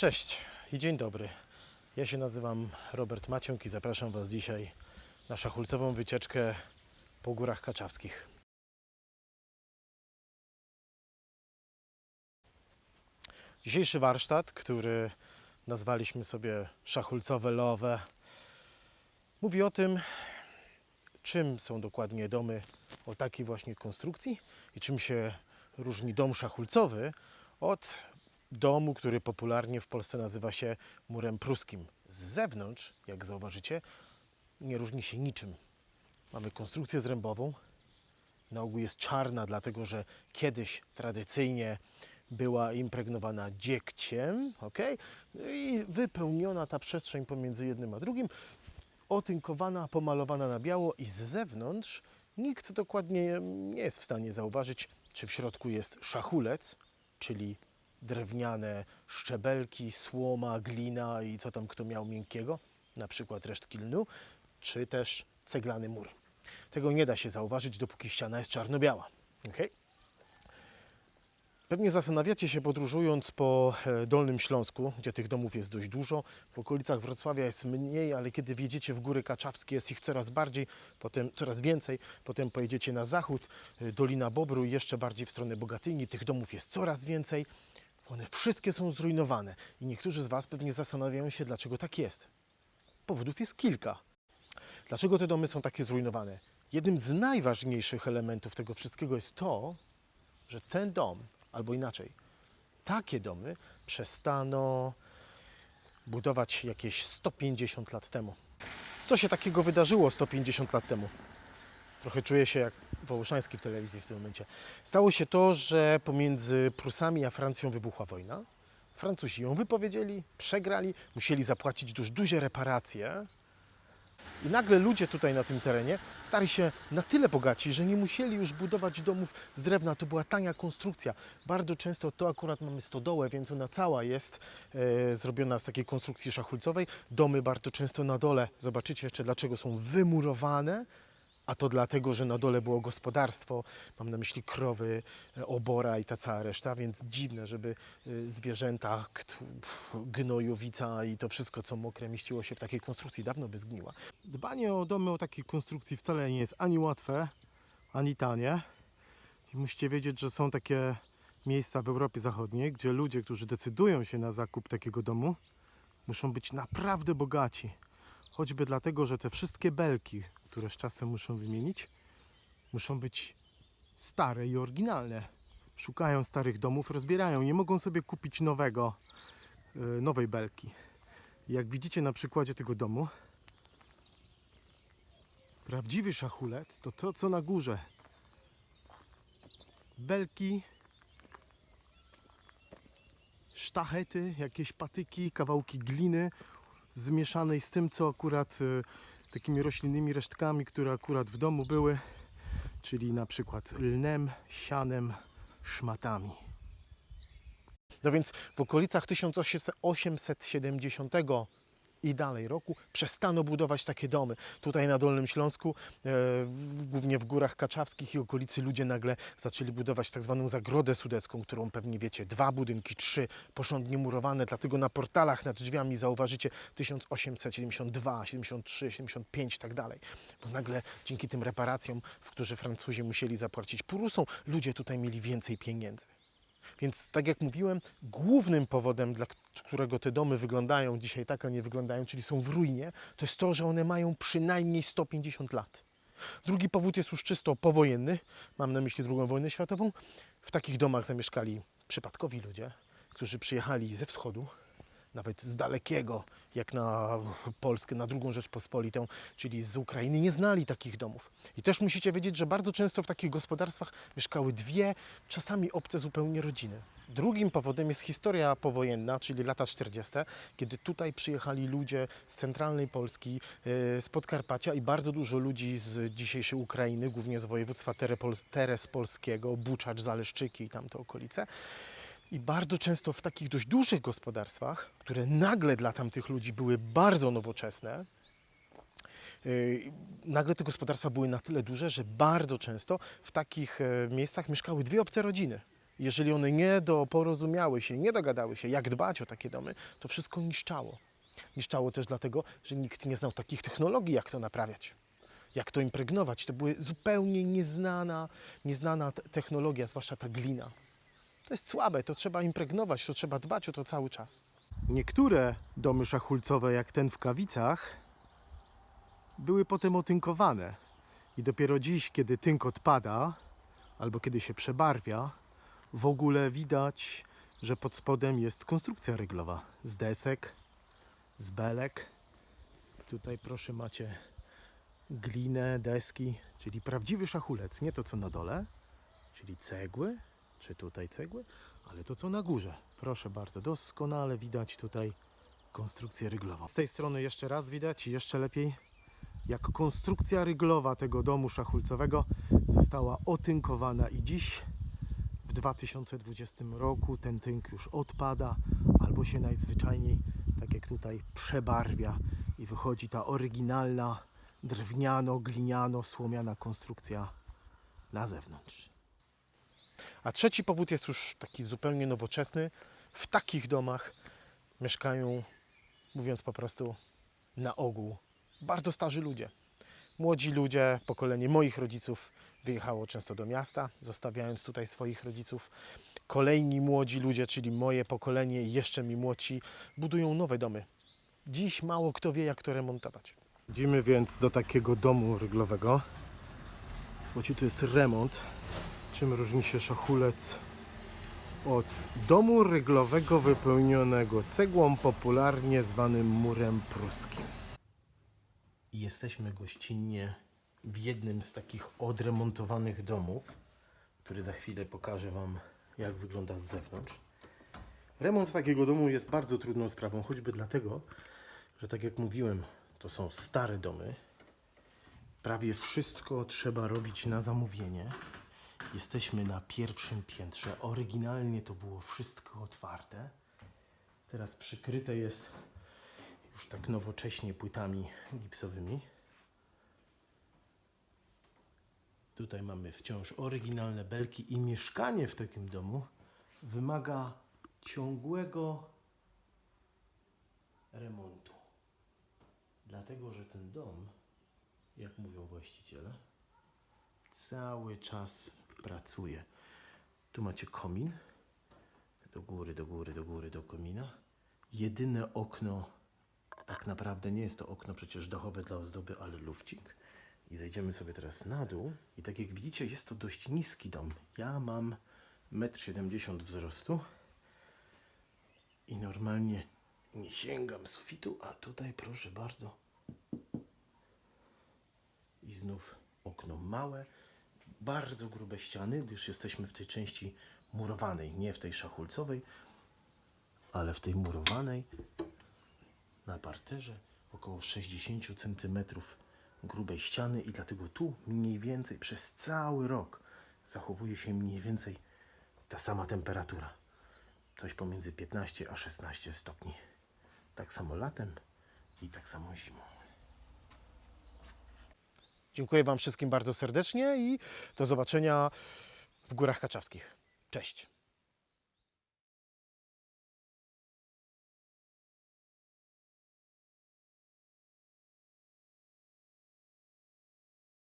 Cześć i dzień dobry. Ja się nazywam Robert Maciąg i zapraszam Was dzisiaj na szachulcową wycieczkę po Górach Kaczawskich. Dzisiejszy warsztat, który nazwaliśmy sobie szachulcowe lowe, mówi o tym, czym są dokładnie domy o takiej właśnie konstrukcji i czym się różni dom szachulcowy od domu, który popularnie w Polsce nazywa się murem pruskim. Z zewnątrz, jak zauważycie, nie różni się niczym. Mamy konstrukcję zrębową. Na ogół jest czarna, dlatego że kiedyś tradycyjnie była impregnowana dziegciem, ok? I wypełniona ta przestrzeń pomiędzy jednym a drugim, otynkowana, pomalowana na biało i z zewnątrz nikt dokładnie nie jest w stanie zauważyć, czy w środku jest szachulec, czyli drewniane szczebelki, słoma, glina i co tam kto miał miękkiego, na przykład resztki lnu, czy też ceglany mur. Tego nie da się zauważyć, dopóki ściana jest czarno-biała. Okay? Pewnie zastanawiacie się podróżując po e, Dolnym Śląsku, gdzie tych domów jest dość dużo. W okolicach Wrocławia jest mniej, ale kiedy wjedziecie w Góry Kaczawskie jest ich coraz bardziej, potem coraz więcej. Potem pojedziecie na zachód, e, Dolina Bobru i jeszcze bardziej w stronę Bogatyni. Tych domów jest coraz więcej. One wszystkie są zrujnowane i niektórzy z Was pewnie zastanawiają się, dlaczego tak jest. Powodów jest kilka. Dlaczego te domy są takie zrujnowane? Jednym z najważniejszych elementów tego wszystkiego jest to, że ten dom, albo inaczej, takie domy przestano budować jakieś 150 lat temu. Co się takiego wydarzyło 150 lat temu? Trochę czuję się jak Wołoszański w telewizji w tym momencie. Stało się to, że pomiędzy Prusami a Francją wybuchła wojna. Francuzi ją wypowiedzieli, przegrali, musieli zapłacić dość duże reparacje. I nagle ludzie tutaj na tym terenie stali się na tyle bogaci, że nie musieli już budować domów z drewna. To była tania konstrukcja. Bardzo często to akurat mamy stodołę, więc ona cała jest e, zrobiona z takiej konstrukcji szachulcowej. Domy bardzo często na dole, zobaczycie jeszcze dlaczego są wymurowane, a to dlatego, że na dole było gospodarstwo, mam na myśli krowy, e, obora i ta cała reszta, więc dziwne, żeby e, zwierzęta, gnojowica i to wszystko, co mokre, mieściło się w takiej konstrukcji, dawno by zgniła. Dbanie o domy o takiej konstrukcji wcale nie jest ani łatwe, ani tanie. I musicie wiedzieć, że są takie miejsca w Europie Zachodniej, gdzie ludzie, którzy decydują się na zakup takiego domu, muszą być naprawdę bogaci. Choćby dlatego, że te wszystkie belki, które z czasem muszą wymienić, muszą być stare i oryginalne. Szukają starych domów, rozbierają. Nie mogą sobie kupić nowego, y, nowej belki. Jak widzicie na przykładzie tego domu, prawdziwy szachulec to to, co na górze. Belki, sztachety, jakieś patyki, kawałki gliny zmieszanej z tym, co akurat y, takimi roślinnymi resztkami, które akurat w domu były, czyli na przykład lnem, sianem, szmatami. No więc w okolicach 1870 i dalej roku przestano budować takie domy. Tutaj na Dolnym Śląsku, e, głównie w Górach Kaczawskich i okolicy ludzie nagle zaczęli budować tak zwaną zagrodę sudecką, którą pewnie wiecie, dwa budynki, trzy porządnie murowane, dlatego na portalach nad drzwiami zauważycie 1872, 73, 75 i tak dalej. Bo nagle dzięki tym reparacjom, w którzy Francuzi musieli zapłacić Prusom, ludzie tutaj mieli więcej pieniędzy. Więc tak jak mówiłem, głównym powodem, dla którego te domy wyglądają dzisiaj tak, a nie wyglądają, czyli są w ruinie, to jest to, że one mają przynajmniej 150 lat. Drugi powód jest już czysto powojenny, mam na myśli II wojnę światową. W takich domach zamieszkali przypadkowi ludzie, którzy przyjechali ze wschodu, nawet z dalekiego, jak na Polskę, na drugą Rzeczpospolitą, czyli z Ukrainy, nie znali takich domów. I też musicie wiedzieć, że bardzo często w takich gospodarstwach mieszkały dwie, czasami obce zupełnie rodziny. Drugim powodem jest historia powojenna, czyli lata 40., kiedy tutaj przyjechali ludzie z centralnej Polski, e, z Podkarpacia i bardzo dużo ludzi z dzisiejszej Ukrainy, głównie z województwa Terespolskiego, Buczacz, Zaleszczyki i tamte okolice. I bardzo często w takich dość dużych gospodarstwach, które nagle dla tamtych ludzi były bardzo nowoczesne, yy, nagle te gospodarstwa były na tyle duże, że bardzo często w takich e, miejscach mieszkały dwie obce rodziny. Jeżeli one nie doporozumiały się, nie dogadały się, jak dbać o takie domy, to wszystko niszczało. Niszczało też dlatego, że nikt nie znał takich technologii, jak to naprawiać, jak to impregnować. To były zupełnie nieznana, nieznana te- technologia, zwłaszcza ta glina. To jest słabe, to trzeba impregnować, to trzeba dbać o to cały czas. Niektóre domy szachulcowe, jak ten w Kawicach, były potem otynkowane. I dopiero dziś, kiedy tynk odpada, albo kiedy się przebarwia, w ogóle widać, że pod spodem jest konstrukcja ryglowa z desek, z belek. Tutaj proszę macie glinę, deski, czyli prawdziwy szachulec, nie to co na dole, czyli cegły, czy tutaj cegły, ale to co na górze. Proszę bardzo, doskonale widać tutaj konstrukcję ryglową. Z tej strony jeszcze raz widać i jeszcze lepiej jak konstrukcja ryglowa tego domu szachulcowego została otynkowana i dziś w 2020 roku ten tynk już odpada albo się najzwyczajniej, tak jak tutaj, przebarwia i wychodzi ta oryginalna drewniano-gliniano-słomiana konstrukcja na zewnątrz. A trzeci powód jest już taki zupełnie nowoczesny. W takich domach mieszkają, mówiąc po prostu na ogół, bardzo starzy ludzie. Młodzi ludzie, pokolenie moich rodziców wyjechało często do miasta, zostawiając tutaj swoich rodziców. Kolejni młodzi ludzie, czyli moje pokolenie i jeszcze mi młodsi, budują nowe domy. Dziś mało kto wie, jak to remontować. Idziemy więc do takiego domu ryglowego. Słuchajcie, tu jest remont. Czym różni się szachulec od domu ryglowego wypełnionego cegłą, popularnie zwanym murem pruskim? Jesteśmy gościnnie w jednym z takich odremontowanych domów, który za chwilę pokażę Wam, jak wygląda z zewnątrz. Remont takiego domu jest bardzo trudną sprawą, choćby dlatego, że tak jak mówiłem, to są stare domy. Prawie wszystko trzeba robić na zamówienie. Jesteśmy na pierwszym piętrze. Oryginalnie to było wszystko otwarte. Teraz przykryte jest już tak nowocześnie płytami gipsowymi. Tutaj mamy wciąż oryginalne belki i mieszkanie w takim domu wymaga ciągłego remontu. Dlatego, że ten dom, jak mówią właściciele, cały czas pracuje. Tu macie komin. Do góry, do góry, do góry, do komina. Jedyne okno, tak naprawdę nie jest to okno przecież dachowe dla ozdoby, ale lufcik. I zejdziemy sobie teraz na dół. I tak jak widzicie, jest to dość niski dom. Ja mam 1,70 m wzrostu. I normalnie nie sięgam sufitu, a tutaj proszę bardzo. I znów okno małe, bardzo grube ściany, gdyż jesteśmy w tej części murowanej, nie w tej szachulcowej, ale w tej murowanej na parterze około 60 cm grubej ściany i dlatego tu mniej więcej przez cały rok zachowuje się mniej więcej ta sama temperatura. Coś pomiędzy 15 a 16 stopni. Tak samo latem i tak samo zimą. Dziękuję Wam wszystkim bardzo serdecznie i do zobaczenia w Górach Kaczawskich. Cześć.